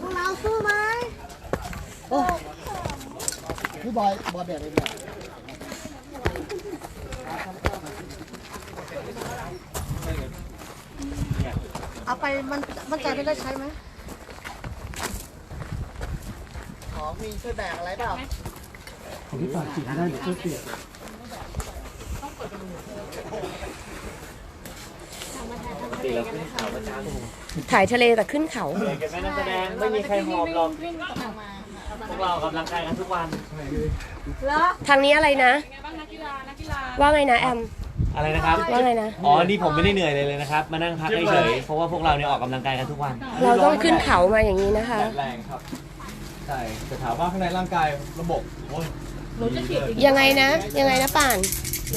พวกเราสู้ไหมพี่บอยบอยแบบเองแบบเอาไปมันมันใจไม่ได้ใช้ไหมของมีช่วยแบกอะไรเปล่า ถ่ายทะเลแต่ขึ้นเขาเห็นไหมนักแสดงไม่มีใครหอบหรอกพวกเรากำลังกายกันทุกวัน ทางนี้อะไรนะ ว่าไงนะแอม อะไรนะครับ ว่าไงนะ อ๋อ นี่ผมไม่ได้เหนื่อยเลยเลยนะครับ มานั่งพักเฉยๆเพราะว่าพวกเราเนี่ยออกกำลังกายกันทุกวัน เราต้องขึ้นเขามาอย่างนี้นะคะ แรงครับ ใช่แต่ถามว่าข้างในร่างกายระบบโอ้ยดีเลยยังไงนะ ยังไงนะป่าน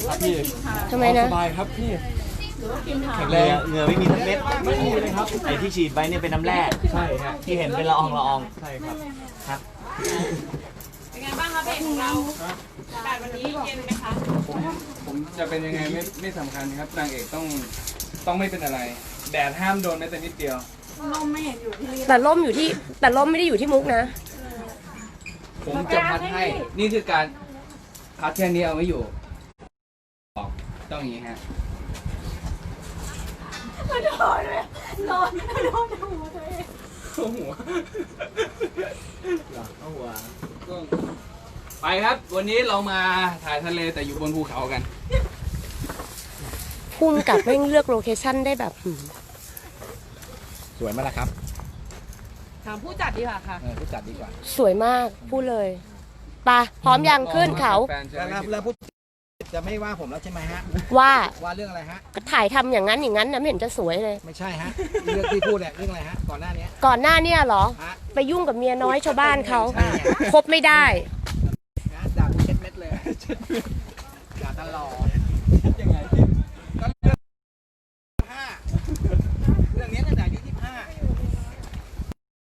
ครับพี่ทำไมนะ สบายครับพี่แข็งเหแรงื่องเหงื่อไม่มีทั้งเม็ดไม่มีเลยครับไอ้ที่ฉีดไปเนี่ยเป็นน้ำแร่ใช่ฮะที่เห็นเป็นละอองละออง ใช่ครับครับเป็นไงบ้างคะเบรกของเราอากาศวันนี้เย็นไหมคะ ผมผมจะเป็นยังไงไม่ไม่สำคัญครับนางเอกต้องต้องไม่เป็นอะไร แดดห้ามโดนแม้แต่นิดเดียวลมไม่เห็นอยู่ที่แต่ล่มอยู่ที่แต่ล่มไม่ได้อยู่ที่มุกนะ ผมจะพัดให้ นี่คือการพัดแค่นี้เอาไม่อยู่บอกต้องอย่างนี้ฮะนอนเลยนอนไม่นอนหัวตัวเองเข้าหัวเอาหัวก็ไปครับ วันนี้เรามาถ่ายทะเลแต่อยู่บนภูเขากันพุ่มกับแม่งเลือกโลเคชั่นได้แบบหืมสวยไหมล่ะครับ ถามผู้จัดดีกว่าค่ะ เออผู้จัดดีกว่าสวยมากพูดเลยไปะพร้อมยังขึ้นเขา แฟนจะแล้วไม่ครับผิด แล้วผู้จะไม่ว่าผมแล้วใช่ไหมฮะ ว่าว่าเรื่องอะไรฮะ ก็ถ่ายทำอย่างนั้นอย่างนั้นนะไม่เห็นจะสวยเลย ไม่ใช่ฮะ เรื่องที่พูดเนี่ยเรื่องอะไรฮะ ก่อนหน้านี้ก่อนหน้าเนี่ยเหรอ ฮะ ไปยุ่งกับเมียน้อยชาวบ้านเขาใช่ คบไม่ได้ ฮะด่ากูเช็ดเม็ดเลยด่าตลอด ยังไง ก็เรื่องห้าเรื่องนี้ตั้งแต่อายุยี่สิบห้า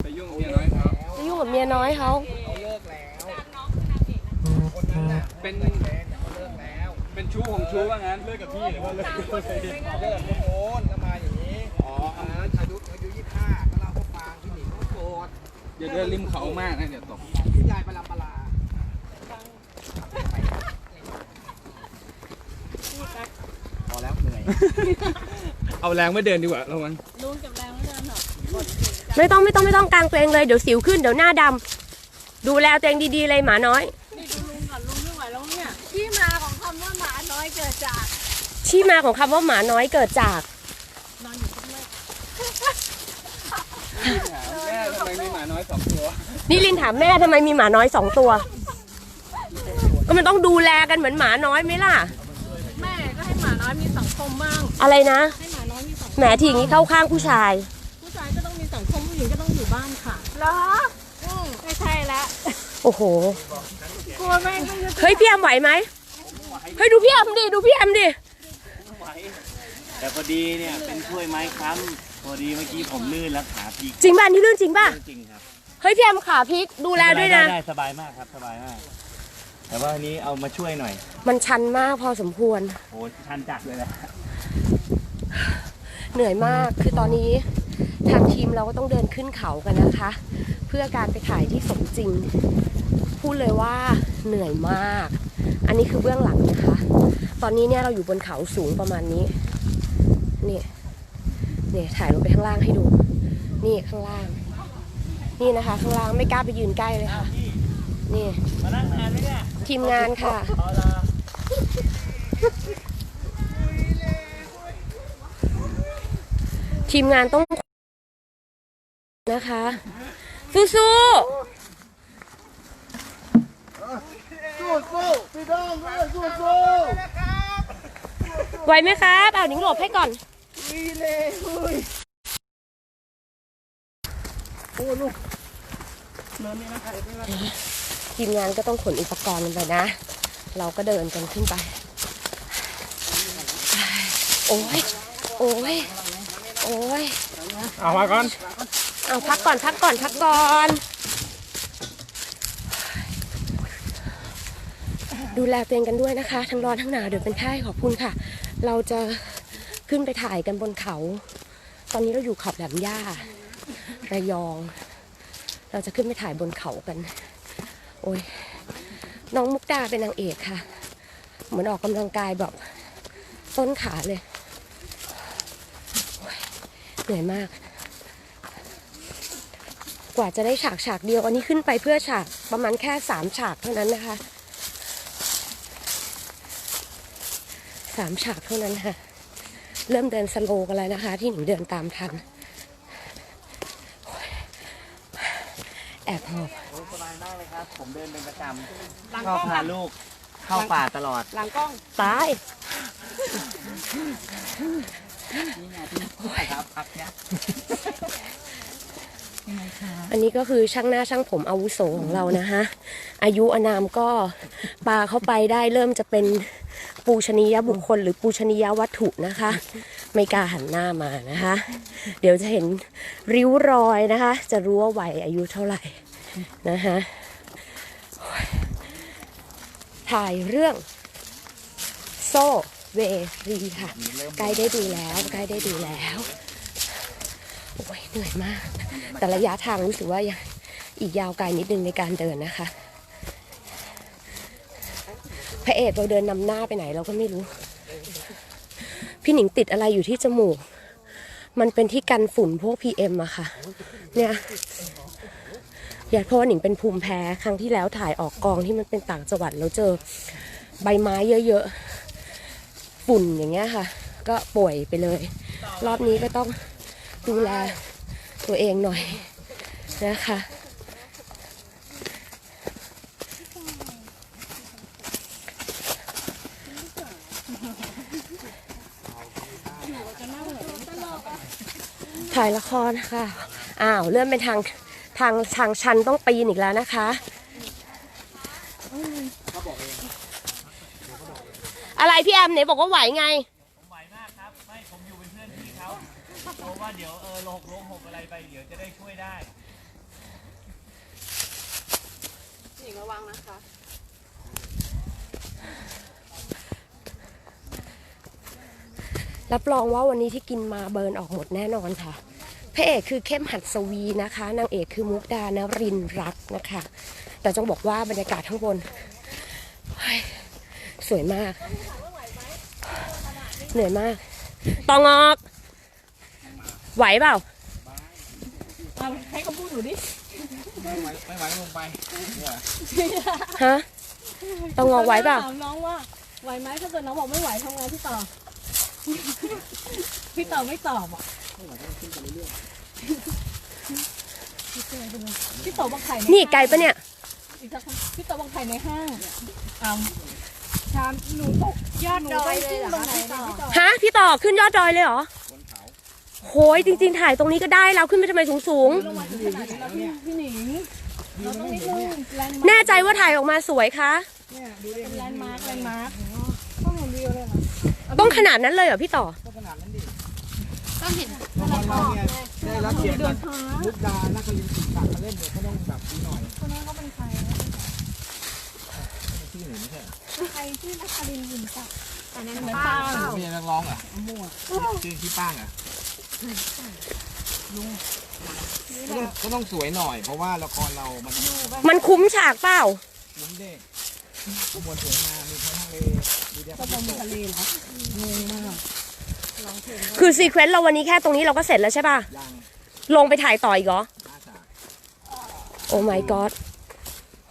ไปยุ่งกับเมียน้อยเขา ไปยุ่งกับเมียน้อยเขา เขาเลิกแล้วคนนั้นน่ะ เป็น แฟนแต่เขาเลิกแล้ว เป็นชู้ของชู้ว่างั้น เลิกกับ พี่หรือว่าเลิกกับคนอื่นเลิกกับโอนแล้วมาอย่างนี้ อ๋อตอนนั้นอายุอายุยี่สิบห้าก็เล่าให้ฟังพี่หนิงเขาโกรธอย่าเดินริมเขามากนะเดี๋ยวตกพี่ยายไปลำปลาร้าพอแล้วเหนื่อย เอาแรงไม่เดินดีกว่าระวังลุงเก็บแรงไม่เดินหรอกไม่ต้องไม่ต้องไม่ต้องกลางตัวเองเลยเดี๋ยวสิวขึ้นเดี๋ยวหน้าดำดูแลตัวเองดีๆเลยหมาน้อย ที่มาของคำว่าหมาน้อยเกิดจาก นอนอยู่ที่มืดแม่ทำไมมีหมาน้อยสองตัวนี่ลินถามแม่ทำไมมีหมาน้อยสองตัว ก็มันต้องดูแลกันเหมือนหมาน้อยไหมล่ะ แม่ก็ให้หมาน้อยมีสังคมบ้าง อะไรนะ ให้หมาน้อยมีสังคมแหมทีอย่างนี้เข้าข้างผู้ชาย ผู้ชายก็ต้องมีสังคมผู้หญิงก็ต้องอยู่บ้านค่ะเหรออืมไม่ใช่ละโอ้โห กลัวแม่งไม่ยุติเฮ้ยพี่แอมไหวไหมเฮ้ยดูพี่แอมดิ ดูพี่แอมดิ แต่พอดีเนี่ยเป็นถ้วยไม้ค้ำพอดีเมื่อกี้ผมลื่นแล้วขาพลิกจริงป่ะนี่เรื่องจริงป่ะ จริงครับเฮ้ยพี่แอมขาพลิกดูแลด้วยนะไได้สบายมากครับสบายมาก แต่ว่าอันนี้เอามาช่วยหน่อยมันชันมากพอสมควร โอ้ชันจัดเลยแหละเหนื่อยมากคือตอนนี้ทางทีมเราก็ต้องเดินขึ้นเขากันนะคะ เพื่อการไปถ่ายที่สมจริง พูดเลยว่าเหนื่อยมาก อันนี้คือเบื้องหลังนะคะ ตอนนี้เนี่ยเราอยู่บนเขาสูงประมาณนี้ นี่นี่ถ่ายลงไปข้างล่างให้ดู นี่ข้างล่าง นี่นะคะ ข้างล่างไม่กล้าไปยืนใกล้เลยค่ะ นี่ทีมงานค่ะ ทีมงานต้องนะคะ สู้สู้สู้พี่น้องสู้สู้ ไหวไหมครับเอาหนิงหลบให้ก่อนทีมงานก็ต้องขนอุปกรณ์กันไปนะ เราก็เดินกันขึ้นไป โอ้ย โอ้ย โอ้ย เอามาก่อน เอาพักก่อนพักก่อนพักก่อน ดูแลตัวเองกันด้วยนะคะ ทั้งร้อนทั้งหนาวเดี๋ยวเป็นไข้ขอบคุณค่ะ เราจะขึ้นไปถ่ายกันบนเขา ตอนนี้เราอยู่เขาแหลมย่าระยอง เราจะขึ้นไปถ่ายบนเขากัน โอ้ย น้องมุกดาเป็นนางเอกค่ะ เหมือนออกกำลังกายแบบต้นขาเลยเหนื่อยมาก กว่าจะได้ฉากฉากเดียว อันนี้ขึ้นไปเพื่อฉากประมาณแค่สามฉากเท่านั้นนะคะ สามฉากเท่านั้นค่ะ เริ่มเดินสโลว์กันแล้วนะคะ ที่หนิงเดินตามทันโอ้ยแอบหอบสบายมากเลยครับ ผมเดินเป็นประจำชอบพาลูกเข้าป่าตลอด หลังกล้อง ตายครับพักเนี้ย อันนี้ก็คือช่างหน้าช่างผมอาวุโสของเรานะคะอายุอานามก็ปลาเข้าไปได้เริ่มจะเป็นปูชนียบุคคล หรือปูชนียวัตถุนะคะ ไม่กล้าหันหน้ามานะคะ เดี๋ยวจะเห็นริ้วรอยนะคะ จะรู้ว่าวัยอายุเท่าไหร่นะคะถ่ายเรื่องโซเวรีค่ะใกล้ได้ดูแล้วใกล้ได้ดูแล้ว โอ้ยเหนื่อยมาก แต่ระยะทางรู้สึกว่ายังอีกยาวไกลนิดนึงในการเดินนะคะ พระเอกเราเดินนำหน้าไปไหนเราก็ไม่รู้ พี่หนิงติดอะไรอยู่ที่จมูก มันเป็นที่กันฝุ่นพวก PM อะค่ะ เนี่ยอย่าเพราะว่าหนิงเป็นภูมิแพ้ครั้งที่แล้วถ่ายออกกองที่มันเป็นต่างจังหวัดแล้วเจอใบไม้เยอะๆฝุ่นอย่างเงี้ยค่ะ ก็ป่วยไปเลย รอบนี้ก็ต้อง ดูแลตัวเองหน่อยนะคะ ถ่ายละครค่ะ อ้าวเลื่อนเป็นทางทางทางชันต้องปีนอีกแล้วนะคะอะไรพี่แอมไหนบอกว่าไหวไง ว่าเดี๋ยวเออโลหกโลหกอะไรไปเดี๋ยวจะได้ช่วยได้ หญิงระวังนะคะ รับรองว่าวันนี้ที่กินมาเบิร์นออกหมดแน่นอนค่ะ พระเอกคือเข้มหัดสวีนะคะ นางเอกคือมุกดานรินรักนะคะ แต่ต้องบอกว่าบรรยากาศข้างบนเฮ้ยสวยมาก เหนื่อยมาก ตองอก ไหวเปล่าเอาให้เขาพูดหนูดิ ไม่ไหวไม่ไหวก็ลงไปเนี่ยฮะตองอกไหวเปล่าถามน้องว่าไหวไหมถ้าเกิดน้องบอกไม่ไหวทำไงพี่ต่อ พี่ต่อไม่ตอบอะพี่ต่อบังไข่ในนี่ไกลปะเนี่ยอีกสักคนพี่ต่อบังไข่ในห้างอ่าชามหนูตกยอดดอยเลยเหรอคะพี่ต่อฮะพี่ต่อขึ้นยอดดอยเลยเหรอ โหยจริง ๆ ถ่ายตรงนี้ก็ได้แล้วขึ้นไปทำไมสูงสูงลงมาถึงขนาดนี้แล้วพี่พี่หนิงเราต้องนิดนึงแลนด์ๆ มาร์คแน่ใจว่าถ่ายออกมาสวยคะเป็นแลนด์มาร์คแลนด์มาร์คต้องเห็นวิวเลยเหรอต้องขนาดนั้นเลยเหรอพี่ต่อได้รับเกียรติจากมุกดานักเรียนศิลปะมาเล่นเนี่ยก็ต้องแบบดีหน่อยคนนั้นเขาเป็นใครที่ไหนไม่ใช่ใครที่นักคารินหินจับอันนั้นไม่ป้าใช่นักร้องเหรอะชื่อที่ป้างอะ ก็ต้องก็ต้องสวยหน่อย เพราะว่าละครเรา มันมันคุ้มฉากเปล่าคุ้มเด็กขบวนสวยงามมีทั้งทะเลมีเดียวกระบมทะเลเหรอคือซีเควนต์เราวันนี้แค่ตรงนี้เราก็เสร็จแล้วใช่ป่ะ ยังลงไปถ่ายต่ออีกเหรอน่าจะโอ้ my god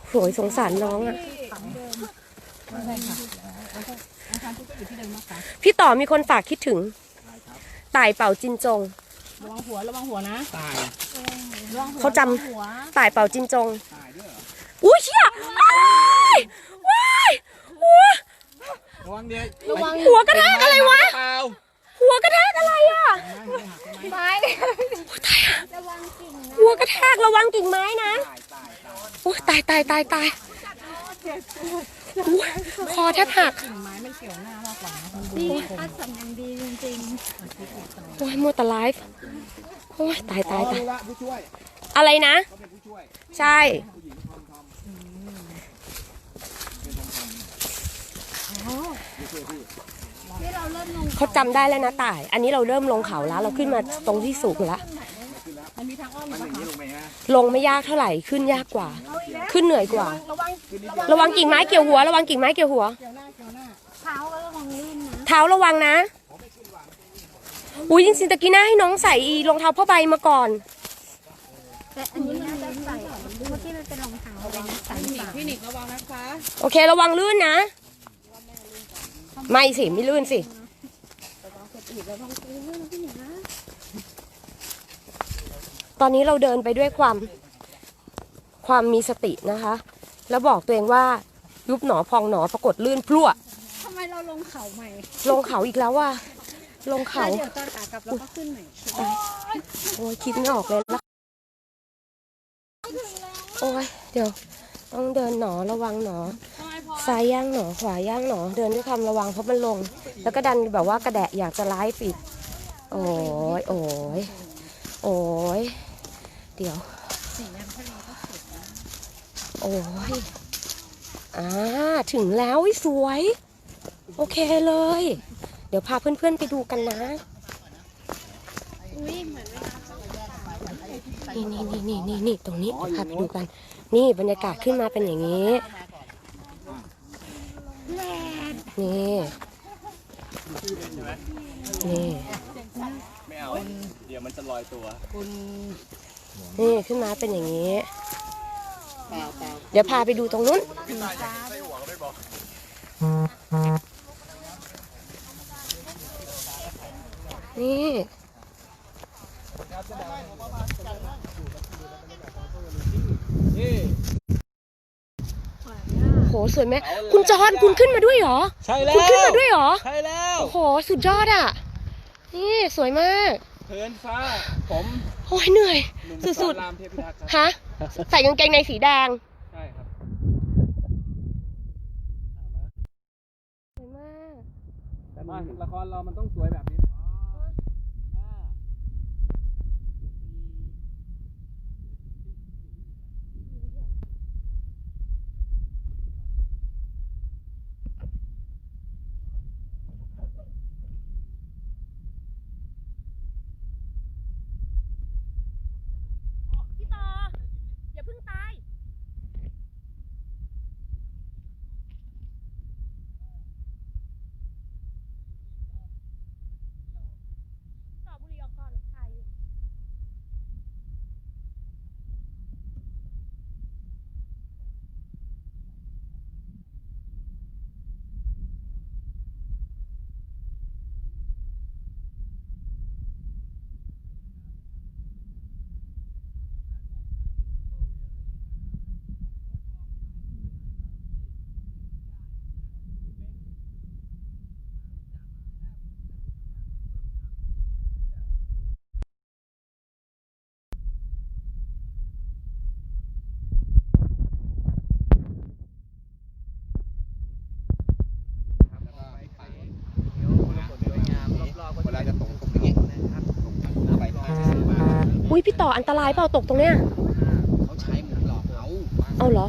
โหยสงสารน้องอะใช่ค่ะอาคารทุกอยู่ที่เดิมนะคะพี่ต่อมีคนฝากคิดถึง ต่ายเป่าจินจง ระวังหัวระวังหัวนะตาย ระวังหัวเขาจำ ระวังหัวต่ายเป่าจินจง ตายด้วยเหรออุ้ยเชี่ยอ้ายว้ายหัว ระวังเดียวระวังหัวกระแทกอะไรวะ เปล่าหัวกระแทกอะไรอะไม้เนี่ยหัวกระแทกระวังกิ่งไม้นะ ตายตายตายโอ้ยตายตายตายตายอุ๊ย คอแทบหักกิ่งไม้มันเกี่ยวหน้ามากกว่านะดีคัดสรรอย่างดีจริงโอ้ยมัวแต่ไลฟ์โอ้ยตายตายตายรู้ละผู้ช่วยอะไรนะเขาเป็นผู้ช่วยใช่ผู้หญิงทอมทอมเป็นทอมทอมที่เราเริ่มลงเขาจำได้แล้วนะต่าย อันนี้เราเริ่มลงเขาแล้ว เราขึ้นมาตรงที่สูงแล้ว มันมีทางอ้อมมันอย่างนี้ลงไปฮะลงไม่ยากเท่าไหร่ขึ้นยากกว่าขึ้นเหนื่อยกว่า ระวังระวังกิ่งไม้เกี่ยวหัว ระวังกิ่งไม้เกี่ยวหัว เกี่ยวหน้าเกี่ยวหน้าเท้าก็ระวังลื่นนะเท้าระวังนะอุ้ยจริงๆตะกี้หน้าให้น้องใส่อีรองเท้าผ้าใบมาก่อน แต่อันนี้น่าจะใส่เมื่อกี้มันเป็นรองเท้าเลยนะใส่ฝาพี่หนิกระวังนะคะโอเคระวังลื่นนะ ไม่สิ ไม่ลื่นสิตอน นี้เราเดินไปด้วยความความมีสตินะคะ แล้วบอกตัวเองว่ายุบหนอพองหนอปรากฏลื่นพลั่วทำไมเราลงเขาใหม่ ลงเขาอีกแล้วว่ะลงเขาแล้วเดี๋ยวตอนขากลับเราก็ขึ้นใหม่โอ้ยคิดไม่ออกเลยละโอ้ยเดี๋ยว ต้องเดินหนอระวังหนอซ้ายย่างหนอขวาย่างหนอ เดินด้วยความระวังเพราะมันลง แล้วก็ดันแบบว่ากระแดะอยากจะไล่ปิดโอ้ยโอ้ยโอ้ย เดี๋ยวโอ้ยอ่าถึงแล้วอุ๊ยสวย โอเคเลย เดี๋ยวพาเพื่อนๆไปดูกันนะนี่นี่นี่นี่นี่นี่ตรงนี้เดี๋ยวพาไปดูกัน นี่บรรยากาศขึ้นมาเป็นอย่างนี้ นี่ นี่ ไม่เอา เดี๋ยวมันจะลอยตัว นี่ขึ้นมาเป็นอย่างนี้ เดี๋ยวพาไปดูตรงนู้น นี่ โหสวยไหมคุณจอนคุณขึ้นมาด้วยเหรอ ใช่แล้คุณวขึ้นมาด้วยเหรอ ใช่แล้ว โอ้โห สุดยอดอะ นี่สวยมากเทินฟ้า ผมโอ้ยเหนื่อยหนุ่มสุดรามเทพิทักษ์ครับๆฮะ ใส่กางเกงในสีแดงใช่ครับสวยมากแต่มาละครเรามันต้องสวยแบบนี้นะอ่า พี่ต่อ อย่าเพิ่งตาย ต่อบุรีออกก่อนถ่ายอยู่ เวลาจะตกตกอย่างเงี้ยไปพายจะซื้อมา อุ้ย พี่ต่ออันตรายเปล่าตกตรงเนี้ยเขาใช้หมุนหลอกเอาเอาเหรอ